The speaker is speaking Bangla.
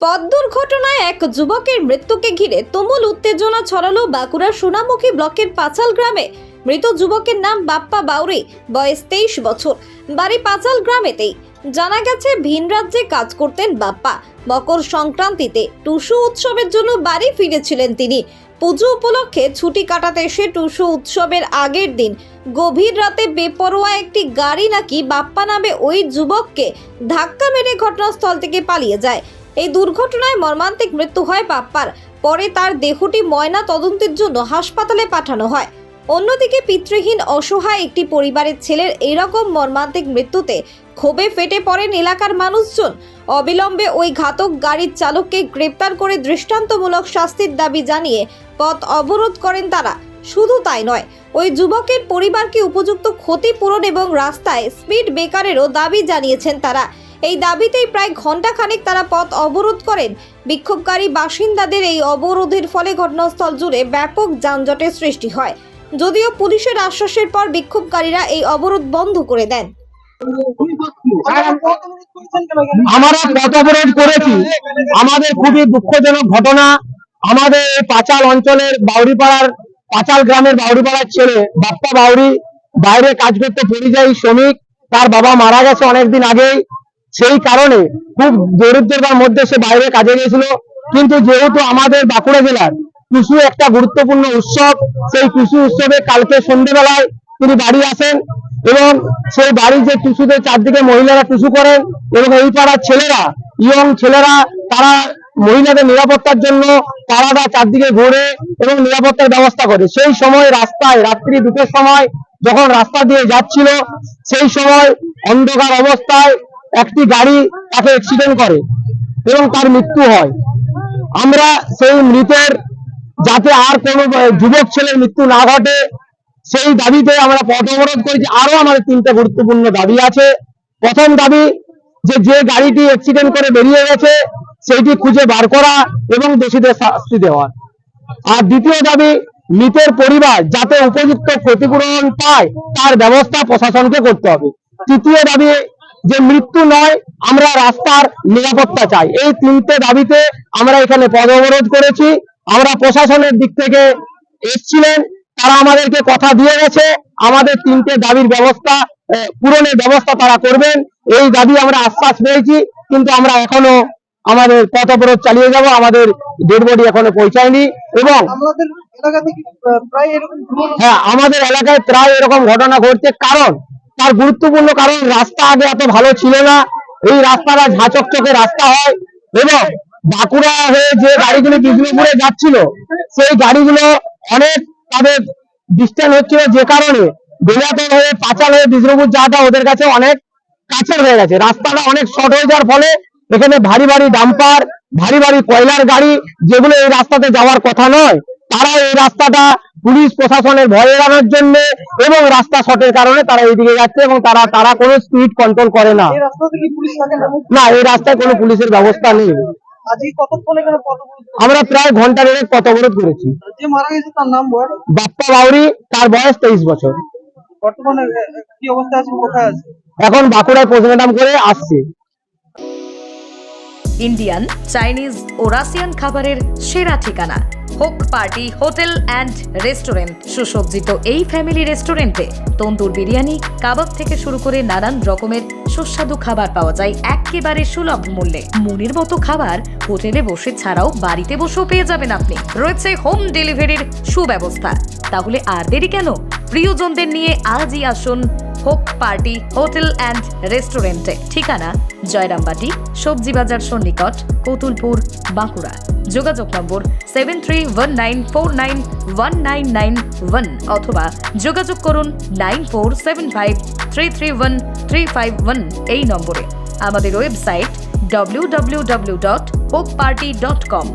পথ দুর্ঘটনায় এক যুবকের মৃত্যুকে ঘিরে তুমুল উত্তেজনা ছড়ালো বাঁকুড়ার সোনামুখী ব্লকের পাঁচাল গ্রামে। মৃত যুবকের নাম বাপ্পা বাউরি, বয়স তেইশ বছর। বাড়ি পাঁচাল গ্রামেতেই। জানা গেছে, ভিন রাজ্যে কাজ করতেন বাপ্পা। মকর সংক্রান্তিতে টুসু উৎসবের জন্য বাড়ি ফিরেছিলেন তিনি। পুজো উপলক্ষে ছুটি কাটাতে এসে টুসু উৎসবের আগের দিন গভীর রাতে বেপরোয়া একটি গাড়ি নাকি বাপ্পা নামে ওই যুবককে ধাক্কা মেরে ঘটনাস্থল থেকে পালিয়ে যায়। এই দুর্ঘটনায় মর্মান্তিক মৃত্যু হয় বাপ্পার। পরে তার দেহটি ময়না তদন্তের জন্য হাসপাতালে পাঠানো হয়। অন্যদিকে পিতৃহীন অসহায় একটি পরিবারের ছেলের এরকম মর্মান্তিক মৃত্যুতে ক্ষোভে ফেটে পড়েন এলাকার মানুষজন। অবিলম্বে ওই ঘাতক গাড়ির চালককে গ্রেপ্তার করে দৃষ্টান্তমূলক শাস্তির দাবি জানিয়ে পথ অবরোধ করেন তারা। শুধু তাই নয়, ওই যুবকের পরিবারকে উপযুক্ত ক্ষতিপূরণ এবং রাস্তায় স্পিড ব্রেকারেরও দাবি জানিয়েছেন তারা। এই দাবিতেই প্রায় ঘণ্টাখানেক তারা পথ অবরোধ করেন। বিক্ষোভকারী বাসিন্দাদের এই অবরোধের ফলে ঘটনাস্থল জুড়ে ব্যাপক যানজটের সৃষ্টি হয়। যদিও পুলিশের আশ্বাসের পর বিক্ষোভকারীরা এই অবরোধ বন্ধ করে দেন। আমরা পথ অবরোধ করেছি। আমাদের খুবই দুঃখজনক ঘটনা। আমাদের পাঁচাল অঞ্চলের বাউরিপাড়ার পাঁচাল গ্রামের বাউরিপাড়ার ছেলে, বাপ্পা বাউরি বাইরে কাজ করতে পরিযায়ী শ্রমিক, তার বাবা মারা গেছে অনেকদিন আগেই। সেই কারণে খুব দরিদ্রতার মধ্যে সে বাইরে কাজে গেছিল কিন্তু যেহেতু আমাদের বাঁকুড়া জেলার টুসু একটা গুরুত্বপূর্ণ উৎসব, সেই টুসু উৎসবে কালকে সন্ধ্যেবেলায় তিনি বাড়ি আসেন এবং সেই বাড়ি যে টুসুতে চারদিকে মহিলারা টুসু করেন এবং এই পাড়ার ছেলেরা, ইয়ং ছেলেরা, তারা মহিলাদের নিরাপত্তার জন্য পাড়াটা চারদিকে ঘুরে এবং নিরাপত্তার ব্যবস্থা করে। সেই সময় রাস্তায়, রাত্রি দুটোর সময় যখন রাস্তা দিয়ে যাচ্ছিল, সেই সময় অন্ধকার অবস্থায় একটি গাড়ি তাকে অ্যাক্সিডেন্ট করে এবং তার মৃত্যু হয়। আমরা সেই মৃতের যাতে আর কোনো যুবক ছেলের মৃত্যু না ঘটে, সেই দাবিতে আমরা পথ অবরোধ করেছি। আরও আমাদের তিনটে গুরুত্বপূর্ণ দাবি আছে। প্রথম দাবি যে যে গাড়িটি অ্যাক্সিডেন্ট করে বেরিয়ে গেছে, সেইটি খুঁজে বার করা এবং দোষীদের শাস্তি দেওয়া। আর দ্বিতীয় দাবি, মৃতের পরিবার যাতে উপযুক্ত ক্ষতিপূরণ পায়, তার ব্যবস্থা প্রশাসনকে করতে হবে। তৃতীয় দাবি যে মৃত্যু নয় আমরা রাস্তার নিরাপত্তা চাই। এই তিনটে দাবিতে আমরা এখানে পদ অবরোধ করেছি। আমরা প্রশাসনের দিক থেকে এসছিলেন তারা আমাদেরকে কথা দিয়ে গেছে। আমাদের তিনটে দাবির ব্যবস্থা পূরণের ব্যবস্থা তারা করবেন। এই দাবি আমরা আশ্বাস পেয়েছি কিন্তু আমরা এখনও আমাদের পথ অবরোধ চালিয়ে যাব। আমাদের ডেড বডি এখনও পৌঁছায়নি এবং হ্যাঁ আমাদের এলাকায় প্রায় এরকম ঘটনা ঘটছে। কারণ তার গুরুত্বপূর্ণ কারণ, রাস্তা আগে এত ভালো ছিল না। এই রাস্তাটা ঝাঁচকচকে রাস্তা হয় এবং বাঁকুড়া হয়ে যে গাড়িগুলো বিষ্ণুপুরে যাচ্ছিল, সেই গাড়িগুলো অনেক তাদের ডিস্টেন্স হচ্ছিল যে কারণে বেলাতল হয়ে, পাঁচাল হয়ে বিষ্ণুপুর যাওয়াটা ওদের কাছে অনেক কাছের হয়ে গেছে। রাস্তাটা অনেক শর্ট হয়ে যাওয়ার ফলে এখানে ভারী ভারী ডাম্পার ভারী ভারী কয়লার গাড়ি, যেগুলো এই রাস্তাতে যাওয়ার কথা নয় তারা এই রাস্তাটা পুলিশ প্রশাসনের ভয় এড়ানোর জন্য এবং রাস্তা শর্টের কারণে তারা এইদিকে যাচ্ছে এবং তারা তারা কোনো স্পিড কন্ট্রোল করে না। এই রাস্তা থেকে পুলিশ থাকে না? না এই রাস্তায় কোনো পুলিশের ব্যবস্থা নেই? আমরা প্রায় ঘণ্টা দেড়েক পথ অবরোধ করেছি। যে মারা গেছে তার নাম বাপ্পা বাউরি তার বয়স তেইশ বছর। বর্তমানে আহ, কি অবস্থা আছে কোথায় আছে? এখন বাঁকুড়ায় পোস্টমর্টম করে আসছে। ইন্ডিয়ান চাইনিজ ও রাশিয়ান খাবারের সেরা ঠিকানা। হোক পার্টি, হোটেল অ্যান্ড রেস্টুরেন্ট সুসজ্জিত এই ফ্যামিলি রেস্টুরেন্টে তন্দুর বিরিয়ানি, কাবাব থেকে শুরু করে নানান রকমের সুস্বাদু খাবার পাওয়া যায় একেবারে সুলভ মূল্যে। মনের মতো খাবার হোটেলে বসে ছাড়াও বাড়িতে বসেও পেয়ে যাবেন আপনি। রয়েছে হোম ডেলিভারির সুব্যবস্থা। তাহলে আর দেরি কেন? প্রিয়জনদের নিয়ে আজই আসুন হোক পার্টি, হোটেল অ্যান্ড রেস্টুরেন্টে ঠিকানা জয়রামবাটি, সবজি বাজার সন্নিকট, কতুলপুর, বাঁকুড়া। যোগাযোগ number seven three one nine four nine one nine nine one অথবা যোগাযোগ করুন nine four seven five three three one three five one এই নম্বরে। আমাদের website W W W dot হোক পার্টি ডট কম